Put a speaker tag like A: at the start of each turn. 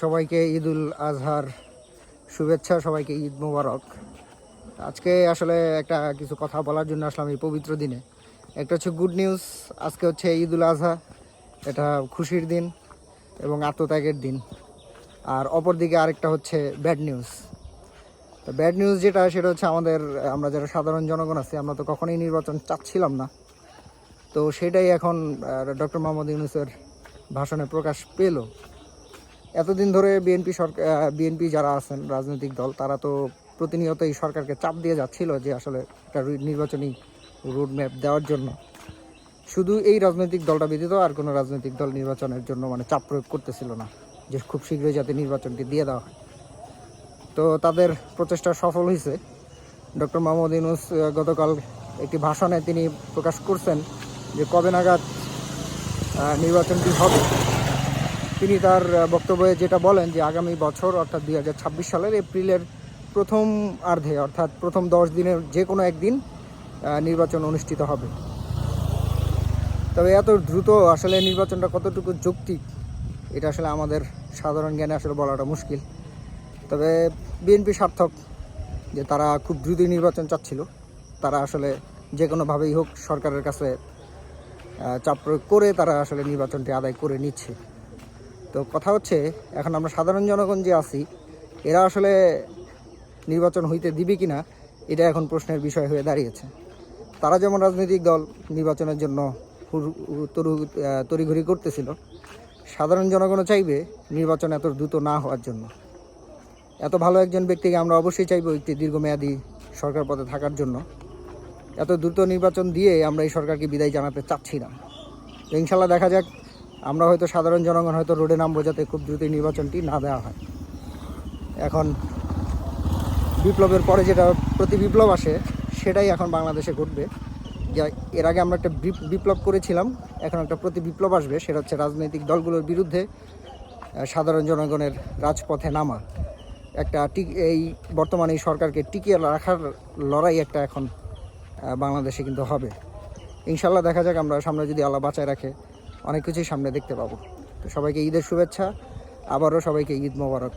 A: সবাইকে ঈদ উল আজহার শুভেচ্ছা, সবাইকে ঈদ মোবারক। আজকে আসলে একটা কিছু কথা বলার জন্য আসলাম এই পবিত্র দিনে। একটা হচ্ছে গুড নিউজ আজকে হচ্ছে ঈদ উল আজহা। এটা খুশির দিন এবং আত্মত্যাগের দিন। আর অপরদিকে আরেকটা হচ্ছে ব্যাড নিউজ তো ব্যাড নিউজ যেটা, সেটা হচ্ছে আমাদের, আমরা যারা সাধারণ জনগণ আছি, আমরা তো কখনোই নির্বাচন চাচ্ছিলাম না। তো সেটাই এখন ডক্টর মোহাম্মদ ইউনুসের ভাষণে প্রকাশ পেল। এতদিন ধরে বিএনপি সরকার বিএনপি যারা আছেন, রাজনৈতিক দল, তারা তো প্রতিনিয়ত এই সরকারকে চাপ দিয়ে যাচ্ছিল যে আসলে একটা নির্বাচনী রোড ম্যাপ দেওয়ার জন্য। শুধু এই রাজনৈতিক দলটা ব্যতীত আর কোনো রাজনৈতিক দল নির্বাচনের জন্য মানে চাপ প্রয়োগ করতেছিল না, যে খুব শীঘ্রই যাতে নির্বাচনটি দিয়ে দেওয়া হয়। তো তাদের প্রচেষ্টা সফল হয়েছে। ডক্টর মোহাম্মদ ইউনুস গতকাল একটি ভাষণে তিনি প্রকাশ করছেন যে কবে নাগাদ নির্বাচনটি হবে। তিনি তার বক্তব্যে যেটা বলেন যে আগামী বছর, অর্থাৎ দুই হাজার ছাব্বিশ সালের এপ্রিলের প্রথম আর্ধে, অর্থাৎ প্রথম দশ দিনের যে কোনো একদিন নির্বাচন অনুষ্ঠিত হবে। তবে এত দ্রুত আসলে নির্বাচনটা কতটুকু যৌক্তিক, এটা আসলে আমাদের সাধারণ জ্ঞানে আসলে বলাটা মুশকিল। তবে বিএনপি সার্থক, যে তারা খুব দ্রুতই নির্বাচন চাচ্ছিল, তারা আসলে যে কোনোভাবেই হোক সরকারের কাছে চাপ প্রয়োগ করে তারা আসলে নির্বাচনটি আদায় করে নিচ্ছে। তো কথা হচ্ছে, এখন আমরা সাধারণ জনগণ যে আছি, এরা আসলে নির্বাচন হইতে দিবে কি না এটা এখন প্রশ্নের বিষয় হয়ে দাঁড়িয়েছে। তারা যেমন রাজনৈতিক দল নির্বাচনের জন্য তড়িঘড়ি করতেছিল, সাধারণ জনগণও চাইবে নির্বাচন এত দ্রুত না হওয়ার জন্য। এত ভালো একজন ব্যক্তিকে আমরা অবশ্যই চাইব একটি দীর্ঘমেয়াদী সরকার পদে থাকার জন্য। এত দ্রুত নির্বাচন দিয়ে আমরা এই সরকারকে বিদায় জানাতে চাচ্ছি না। ইনশাল্লাহ দেখা যাক, আমরা হয়তো সাধারণ জনগণ হয়তো রোডে নামবো যাতে খুব দ্রুত নির্বাচনটি না দেওয়া হয়। এখন বিপ্লবের পরে যেটা প্রতি বিপ্লব আসে, সেটাই এখন বাংলাদেশে ঘটবে। যা, এর আগে আমরা একটা বিপ- বিপ্লব করেছিলাম, এখন একটা প্রতি বিপ্লব আসবে, সেটা হচ্ছে রাজনৈতিক দলগুলোর বিরুদ্ধে সাধারণ জনগণের রাজপথে নামা। একটা এই বর্তমানে এই সরকারকে টিকিয়ে রাখার লড়াই একটা এখন বাংলাদেশে কিন্তু হবে। ইনশাল্লাহ দেখা যাক, আমরা সামনে যদি আল্লাহ বাঁচায় রাখে, অনেক কিছুই সামনে দেখতে পাবো। তো সবাইকে ঈদের শুভেচ্ছা, আবারও সবাইকে ঈদ মোবারক।